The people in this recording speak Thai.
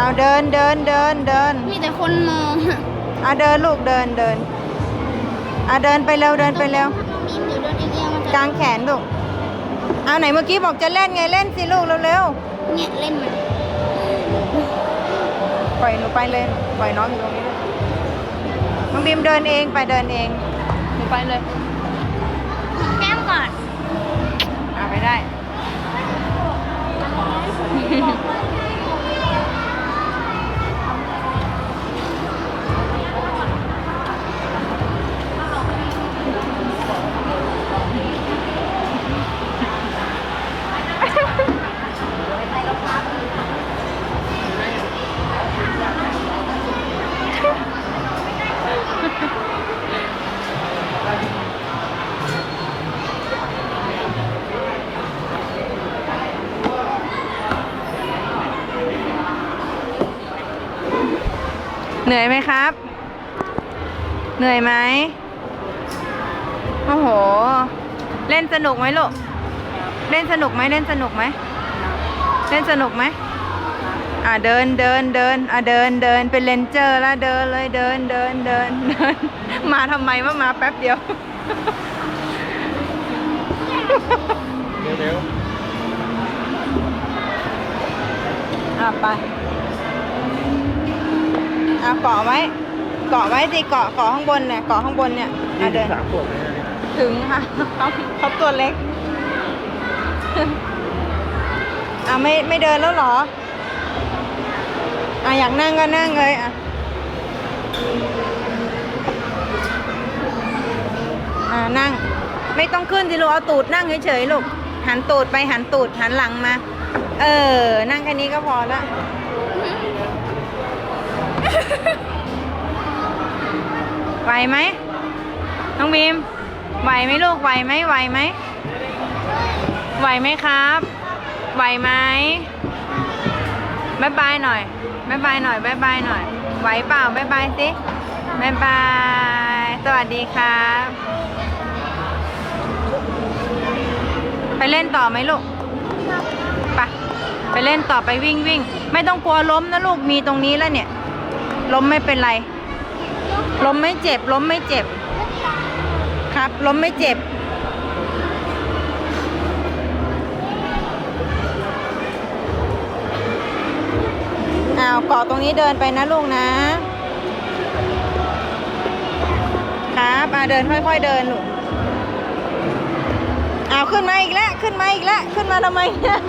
เอาเดินเดินเดินเดินมีแต่คนมองอะเอาเดินลูกเดินเดินเอาเดินไปเร็วเดินไปเร็วน้องบีมเดี๋ยวโดนเอียงๆมันจะกางแขนลูกเอาไหนเมื่อกี้บอกจะเล่นไงเล่นสิลูกเร็วเนี่ยเล่นมันๆปล่อยหนูไปเลยปล่อยน้องอยู่ตรงนี้ลูกน้องบีมเดินเองไปเดินเองหนูไปเลย แก้มก่อนเอาไปได้ เหนื่อยไหมครับ เหนื่อยไหมโอ้โห เล่นสนุกไหมลูก เล่นสนุกไหมเล่นสนุกไหม เล่นสนุกไหมอ่าเดินเดินเดินอ่าเดินเดินเป็นเลนเจอร์แล้วเดินเลยเดินเดินเดินเดิน มาทำไมว่ามาแป๊บเดียว เร็วอะไป อะเกาะไว้ เกาะไว้สิเกาะเกาะข้างบนเนี่ยเกาะข้างบนเนี่ยๆอะเดินสามขวบเลยนะเนี่ยถึงค่ะเขาเขาตัวเล็กอะไม่ไม่เดินแล้วเหรออะอยากนั่งก็นั่งเลยอะอ่านั่ง ไม่ต้องขึ้นสิลูกเอาตูดนั่งเฉยๆลูกหันตูดไปหันตูดหันหลังมา เออ นั่งแค่นี้ก็พอละ ไหวไหมน้องบีมไหวไหมลูกไหวไหมไหวไหมไหวไหมครับ ไหวไหมบายบายหน่อยบายบายหน่อยบายบายหน่อย ไหวเปล่าบายบายสิบายบาย สวัสดีครับ ไปเล่นต่อไหมลูกไปไปเล่นต่อไปวิ่งวิ่ง ไม่ต้องกลัวล้มนะลูกมีตรงนี้แล้วเนี่ย ล้มไม่เป็นไร ล้มไม่เจ็บ ล้มไม่เจ็บ ครับ ล้มไม่เจ็บ อ้าวเกาะตรงนี้เดินไปนะลูกนะ ครับอ่าเดินค่อยๆเดินลูกอ้าวขึ้นมาอีกแล้ว ขึ้นมาอีกแล้ว ขึ้นมาทำไมเนี่ย